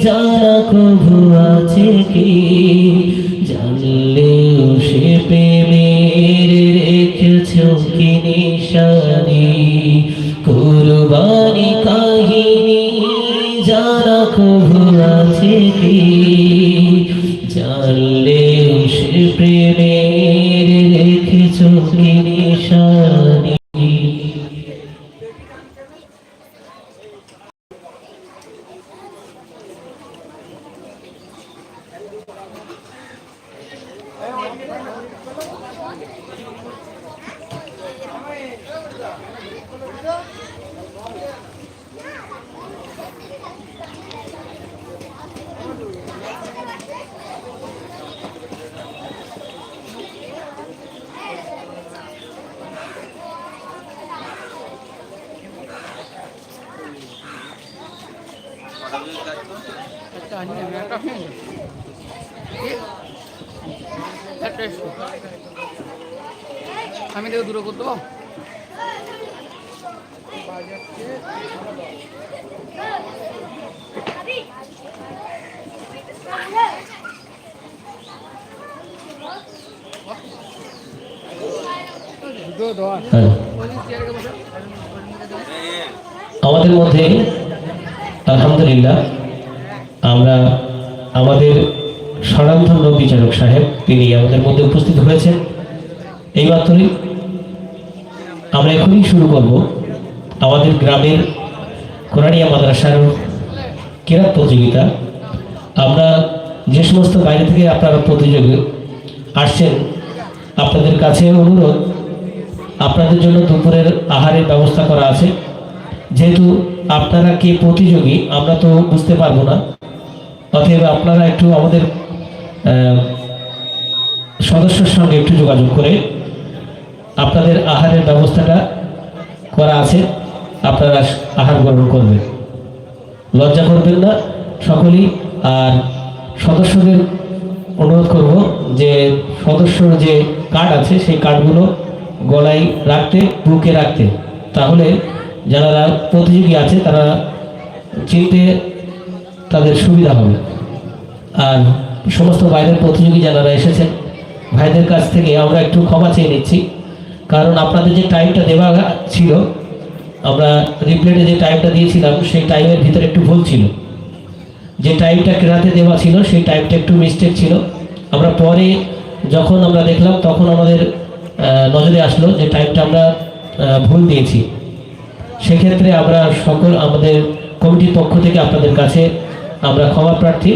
জানা কভু আছে কি সে প্রেমের রেখেছ কি নিশানি? কুরবানি কাহিনী জানা কভু আছে কি জানলেও সে প্রেমের রেখেছ কি নিশানি একটা আনি আমি দেখো দূরে করতে আমাদের মধ্যে আলহামদুলিল্লাহ আমরা আমাদের স্বনামধন্য বিচারক সাহেব, তিনি আমাদের মধ্যে উপস্থিত হয়েছেন। এই মাত্রই আমরা এখনই শুরু করব আমাদের গ্রামের কোরআনিয়া মাদ্রাসার কেরাত প্রতিযোগিতা। আমরা যে সমস্ত বাইরে থেকে আপনারা প্রতিযোগী আসছেন, আপনাদের কাছে অনুরোধ, আপনাদের জন্য দুপুরের আহারের ব্যবস্থা করা আছে। যেহেতু আপনারা কে প্রতিযোগী, আমরা তো বুঝতে পারব না। অতএব আপনারা একটু আমাদের সদস্যের সঙ্গে একটু যোগাযোগ করে আপনাদের আহারের ব্যবস্থাটা করা আছে, আপনারা আহার গ্রহণ করবেন। লজ্জা করবেন না সকলেই, আর সদস্যদের অনুরোধ করব যে সদস্যর যে কার্ড আছে, সেই কার্ডগুলো গলায় রাখতে, বুকে রাখতে। তাহলে যারা প্রতিযোগী আছে, তারা চিনতে তাদের সুবিধা হবে। আর সমস্ত বাইরের প্রতিযোগী যারা এসেছেন ভাইদের কাছ থেকে আমরা একটু ক্ষমা চেয়ে নিচ্ছি। কারণ আপনাদের যে টাইমটা দেওয়া ছিল, আমরা রিপ্লেটে যে টাইমটা দিয়েছিলাম, সেই টাইমের ভিতরে একটু ভুল ছিল। যে টাইমটা কেরাতে দেওয়া ছিল, সেই টাইমটা একটু মিস্টেক ছিল। আমরা পরে যখন আমরা দেখলাম, তখন আমাদের নজরে আসলো যে টাইমটা আমরা ভুল দিয়েছি। সেক্ষেত্রে আমরা সকল আমাদের কমিটির পক্ষ থেকে আপনাদের কাছে আমরা ক্ষমা প্রার্থী।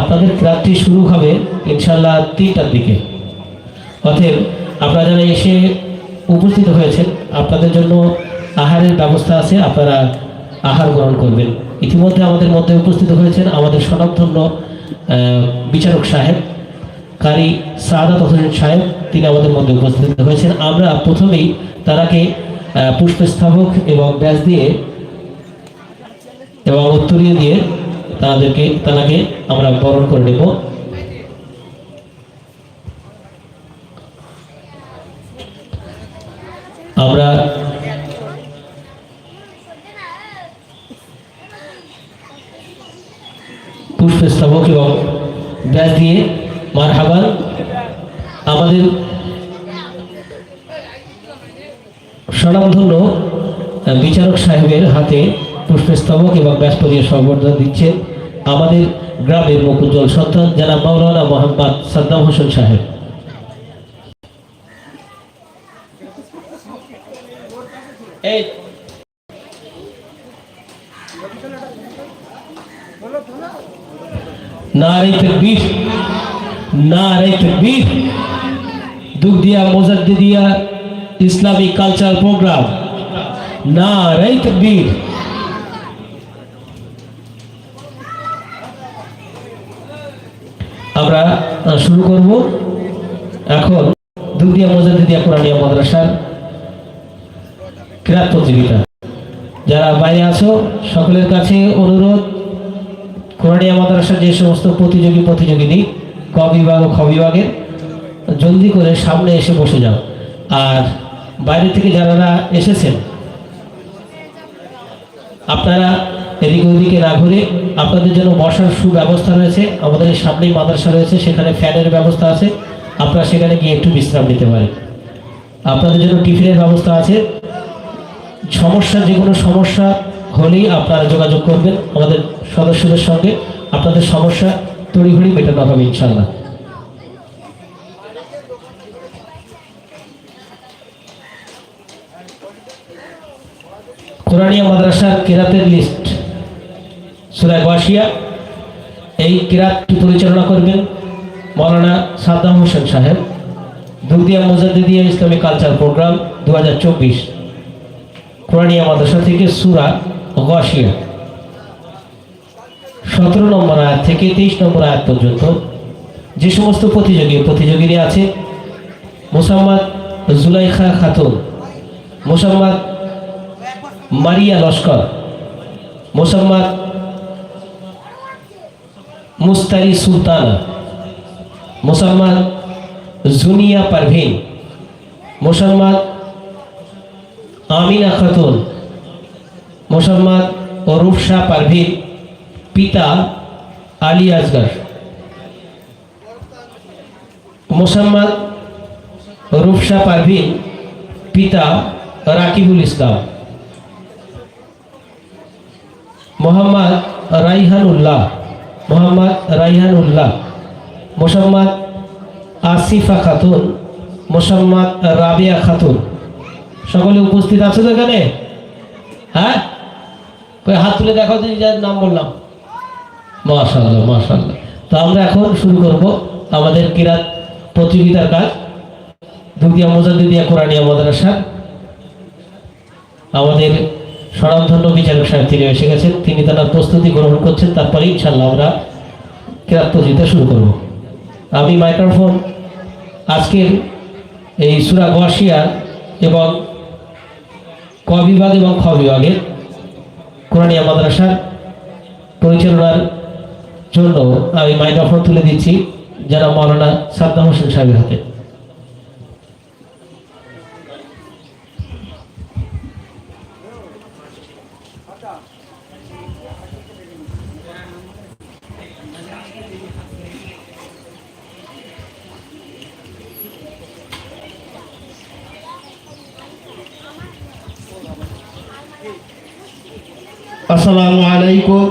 আপনাদের ক্লাবটি শুরু হবে ইনশাল্লাহ তিনটার দিকে। অতএব আপনারা যারা এসে উপস্থিত হয়েছেন, আপনাদের জন্য আহারের ব্যবস্থা আছে, আপনারা আহার গ্রহণ করবেন। ইতিমধ্যে আমাদের মধ্যে উপস্থিত হয়েছেন আমাদের স্বনামধন্য বিচারক সাহেব, কারি সাদাত হোসেন সাহেব, তিনি আমাদের মধ্যে উপস্থিত হয়েছেন। আমরা প্রথমেই তারাকে পুষ্পস্থাপক এবং ব্যাস দিয়ে এবং উত্তরীয় দিয়ে তাদেরকে তারাকে আমরা বরণ করে নেব। আমরা পুষ্পস্তবক এবং ব্যাস দিয়ে মার হাবান আমাদের স্বনামধন্য বিচারক সাহেবের হাতে পুষ্পস্তবক এবং ব্যাসপদীয় সংবর্ধনা দিচ্ছেন আমাদের গ্রামের মুকুজ্জ্বল সন্তান যারা মাওলানা মোহাম্মদ সাদ্দাম হোসেন সাহেব। এই নারে তকবীর নারে তকবীর Dugdia Mujaddidia Islamic cultural programme. নারে তকবীর আমরা আহ, শুরু করব। এখন দুগদিয়া মোজাদ্দিদিয়া কোরআনিয়া মাদ্রাসার ক্রীড়া প্রতিযোগিতা। যারা বাইরে আছো, সকলের কাছে অনুরোধ, কোরআনিয়া মাদ্রাসার যে সমস্ত প্রতিযোগী প্রতিযোগিনী, ক বিভাগ ও খ বিভাগের, জলদি করে সামনে এসে বসে যাও। আর বাইরে থেকে যারা এসেছেন, আপনারা এদিকে ওদিকে না ঘুরে আপনাদের জন্য বসার সুব্যবস্থা রয়েছে। আমাদের সামনেই মাদ্রাসা রয়েছে, সেখানে ফ্যানের ব্যবস্থা আছে। আপনারা সেখানে গিয়ে একটু বিশ্রাম নিতে পারেন। আপনাদের জন্য টিফিনের ব্যবস্থা আছে। সমস্যা, যে কোনো সমস্যা হলেই আপনারা যোগাযোগ করবেন আমাদের সদস্যদের সঙ্গে। আপনাদের সমস্যা তড়িঘড়ি মেটানো হবে ইনশাল্লাহ কোরআনিয়া মাদ্রাসার কেরাতের লিস্ট সুরায় বাসিয়া, এই কেরাতটি পরিচালনা করবেন মৌলানা সাদ্দাম হোসেন সাহেব দুর্দিয়া মোজাদ্দিদিয়া ইসলামী কালচার প্রোগ্রাম দু হাজার চব্বিশ কোরআনিয়া মাদ্রাসা থেকে সুরা গাশিয়া সতেরো নম্বর আয়াত থেকে তেইশ নম্বর আয়াত পর্যন্ত যে সমস্ত প্রতিযোগী প্রতিযোগিনী আছে, মোসাম্মদ জুলাইখা খাতুন, মোসাম্মদ মারিয়া লস্কর, মোসাম্মদ মুস্তারি সুলতানা মোসাম্মদ জুনিয়া পারভিন মোসাম্মদ আমিনা খাতুন মোসাম্মদ রূপসা পারভিন পিতা আলী আসগর মোসাম্মদ রূপসা পারভিন পিতা রাকিবুল ইসলাম। মোহাম্মদ রাইহানুল্লাহ। মোহাম্মদ রাইহান রাইহানুল্লাহ, মোসাম্মদ আসিফা খাতুন, মোসাম্মদ রাবিয়া খাতুন। সকলে উপস্থিত আছে তো এখানে? হ্যাঁ? কই, হাত তুলে দেখো তো যার নাম বললাম। মাশাল্লাহ মাশাল্লাহ তো আমরা এখন শুরু করব আমাদের কিরাত প্রতিযোগিতার কাজ। দুদিয়া মোজাদ্দিদিয়া কোরআনিয়া মাদ্রাসা। আমাদের স্বনামধন্য বিচারক সাহেব তিনি এসে গেছেন। তিনি তার প্রস্তুতি গ্রহণ করছেন। তারপরে ইনশাল্লাহ আমরা কিরাত প্রতিযোগিতা শুরু করব। আমি মাইক্রোফোন, আজকের এই সুরা গোয়াশিয়া এবং ক বিভাগ এবং খ বিভাগের কোরআনিয়া মাদ্রাসার পরিচালনার জন্য আমি মাইক্রোফোন তুলে দিচ্ছি যারা মৌলানা সাদ্দাম হোসেন সাহেবের হাতে। আসসালামু আলাইকুম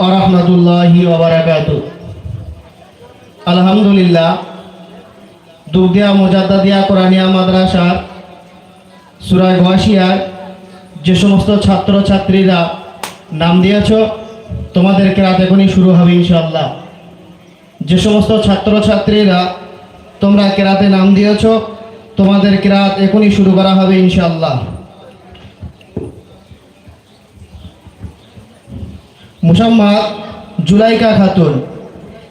আরহামতুল্লাহি ওবরাকাত আলহামদুলিল্লাহ দুর্গিয়া মোজাদ্দাদিয়া কোরআনিয়া মাদ্রাসার সুরায় গোয়াশিয়ার যে সমস্ত ছাত্র ছাত্রীরা নাম দিয়েছ তোমাদের কেরাত এখনই শুরু হবে ইনশাল্লাহ যে সমস্ত ছাত্র ছাত্রীরা তোমরা কেরাতে নাম দিয়েছ তোমাদের কেরাত এখনই শুরু করা হবে ইনশাল্লাহ মুসাম্মাদ জুলাইকা খাতুন।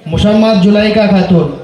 মুসাম্মাদ জুলাইকা খাতুন।